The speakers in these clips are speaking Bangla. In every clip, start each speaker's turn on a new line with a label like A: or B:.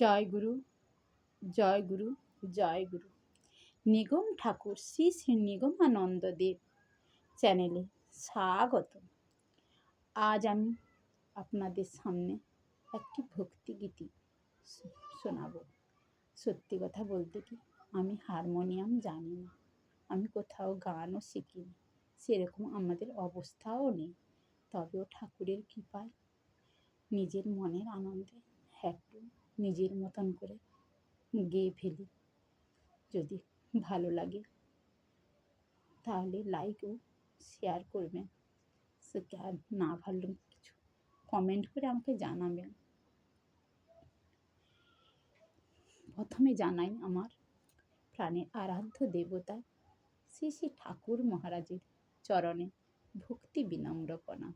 A: জয় গুরু জয় গুরু জয় গুরু। নিগম ঠাকুর, শ্রী শ্রী নিগমানন্দ দেব চ্যানেলে স্বাগত। আজ আমি আপনাদের সামনে একটি ভক্তিগীতি শোনাবো। সত্যি কথা বলতে কি, আমি হারমোনিয়াম জানি না, আমি কোথাও গানও শিখিনি, সেরকম আমাদের অবস্থাও নেই, তবেও ঠাকুরের কৃপায় নিজের মনের আনন্দে একটু নিজের মতন করে গেয়ে ফেলি। যদি ভালো লাগে, তাহলে লাইক ও শেয়ার করবেন। আর না ভালো কিছু কমেন্ট করে আমাকে জানাবেন। প্রথমে জানাই আমার প্রাণের আরাধ্য দেবতা শ্রী শ্রী ঠাকুর মহারাজের চরণে ভক্তি বিনম্রপনা।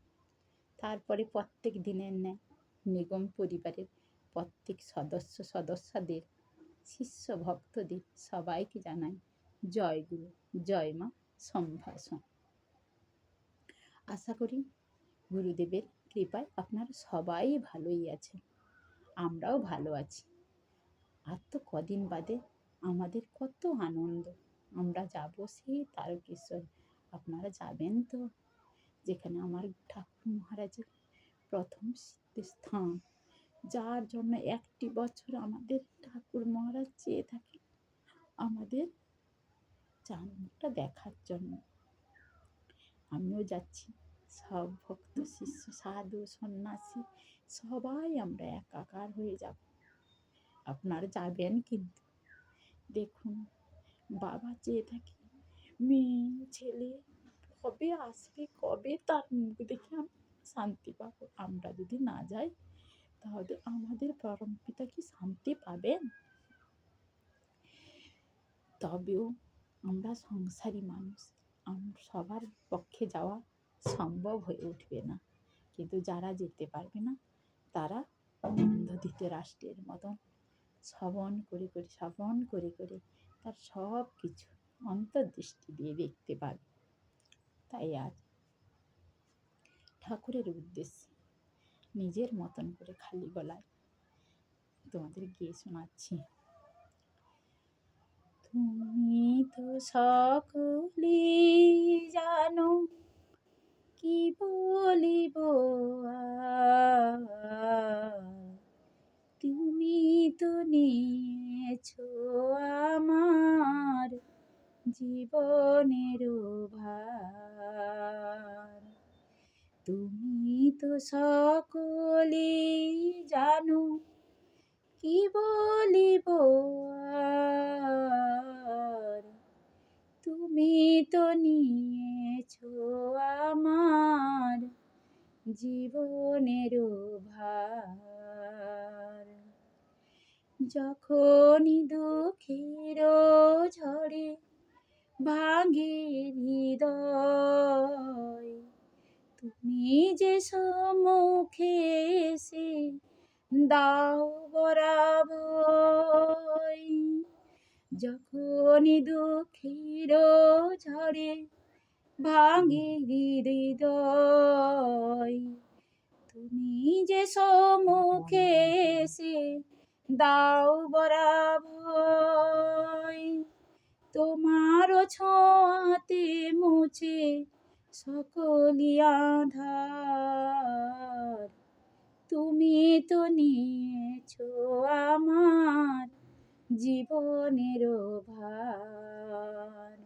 A: তারপরে প্রত্যেক দিনের ন্যায় নিগম পরিবারের প্রত্যেক সদস্য সদস্যদের, শিষ্য ভক্তদের সবাইকে জানাই জয় গুরু, জয় মা সম্ভাষণ। আশা করি গুরুদেবের কৃপায় আপনারা সবাই ভালোই আছেন, আমরাও ভালো আছি। আর তো কদিন বাদে আমাদের কত আনন্দ, আমরা যাব সেই তারকেশ্বর, আপনারা যাবেন তো? যেখানে আমার ঠাকুর মহারাজের প্রথম স্থান যার জন্য একটি বছর আমাদের ঠাকুর মহারাজ চেয়ে থাকে আমাদের চাঁদটা দেখার জন্য। আমিও যাচ্ছি। সব ভক্ত, শিষ্য, সাধু, সন্ন্যাসী, সবাই আমরা একাকার হয়ে যাব। আপনারা যাবেন কিন্তু। দেখুন, বাবা চেয়ে থাকে, মেয়ে, ছেলে, কবে আসবে, কবে তার মুখ দেখে আমি শান্তি পাবো? আমরা যদি না যাই তাহলে আমাদের পরম পিতা কি শান্তি পাবেন? তবেও আমরা সংসারী মানুষ সবার পক্ষে যাওয়া সম্ভব হয়ে উঠবে না। কিন্তু যারা যেতে পারবে না, তারা অন্ধ রাষ্ট্রের মতন শ্রবণ করে করে, শ্রবণ করে করে তার সব কিছু অন্তর্দৃষ্টি দিয়ে দেখতে পাবে। তাই আজ ঠাকুরের উদ্দেশ্যে নিজের মতন করে খালি গলায় তোমাদের গিয়ে শোনাচ্ছি তুমি তো সকলি জানো, কি বলিব? তুমি তো নিয়েছো আমার জীবনের ভার তুমি তো সকলেই জানো, কি বলিব? তুমি তো নিয়েছো আমার জীবনের ভার যখনই দুঃখের ঝড়ে ভাঙে হৃদয় যে সম্মুখে এসে দাও বরাবর যখনই দুঃখের ঝড়ে ভাঙে হৃদয়, তুমি যে সম্মুখে এসে দাও বরাবর তোমার ছোঁয়াতে মুছে সকলি আধার। তুমি তো নিয়েছো আমার জীবনের ভার।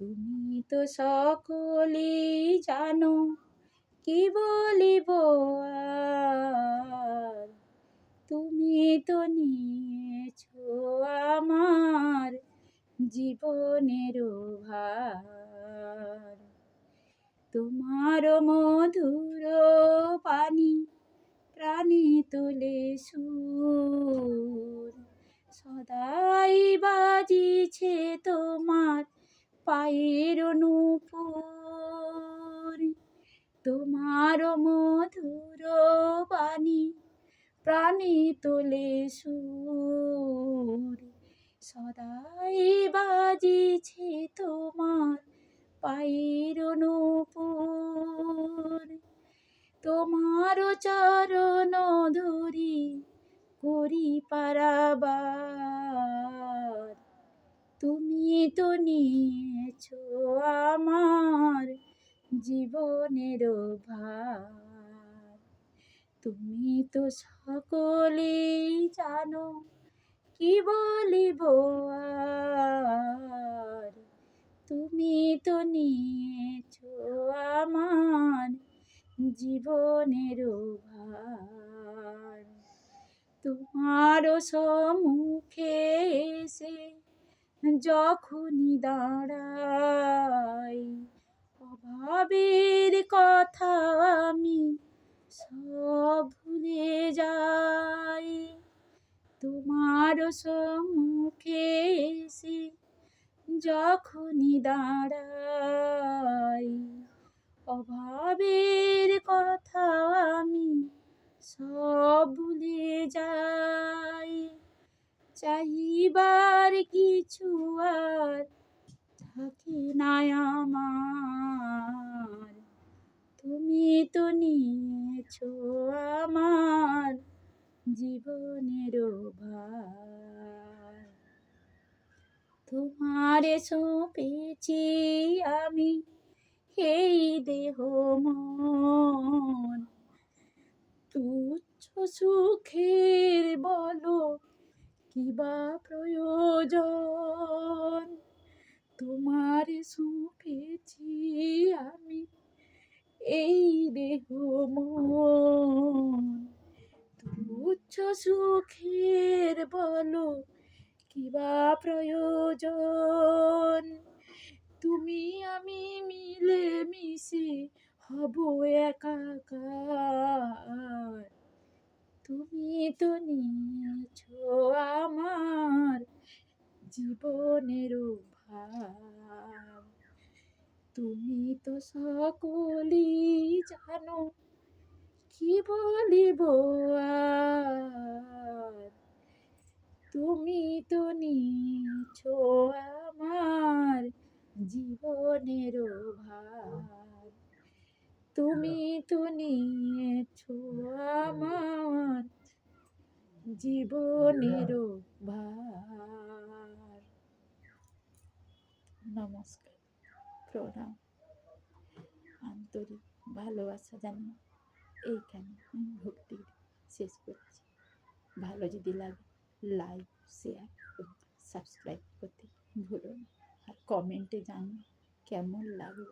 A: তুমি তো সকলেই জানো কি বলিব তুমি তো নিয়েছো আমার জীবনের ভার। তোমার মধুর পানি প্রাণী তোলে সুর। সদাই বাজিছে তোমার পায়ের নূপুর তোমার মধুর পানি প্রাণী তোলে সুর। সদাই বাজিছে তোমার পায়ের নূপুর। তোমার চরণ ধরি করি পারাবার। তুমি তো নিয়েছো আমার জীবনের ভার। তুমি তো সকলেই জানো কি বলিব আর। তুমি তো নিয়েছো আমার জীবনের ভার তোমারও সম্মুখে এসে যখনই দাঁড়াই, অভাবের কথা আমি সব ভুলে যাই। তোমার সম্মুখে এসে যখনই দাঁড়াই, অভাবের কথা আমি সব ভুলে যাই। চাইবার কিছু আর থাকে না আমার। তুমি তো নিয়েছো আমার জীবনের ভার তোমারে সঁপেছি আমি, এই দেহ মন। তুচ্ছ সুখের বলো, কিবা প্রয়োজন? তোমার সঁপেছি আমি, এই দেহ মন। তুচ্ছ সুখের বলো কিবা প্রয়োজন। তুমি আমি মিলে মিশে হব একাকার তুমি তো নিয়েছো আমার জীবনের তুমি তো সকলই জানো, কি বলিব আর তুমি তো নিয়েছো আমার জীবনের ভার। তুমি তো নিয়েছো আমার জীবনের ভার। নমস্কার প্রণাম। আন্তরিক ভালোবাসা জানি এইখানে আমি ভক্তি শেষ করছি। ভালো যদি লাগে লাইক শেয়ার এবং সাবস্ক্রাইব করতে ভুলো না। আর কমেন্টে জানি কেমন লাগল?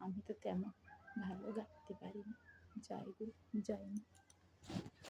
A: আমি তো তেমন ভালো গাইতে পারি না জয় জয় মা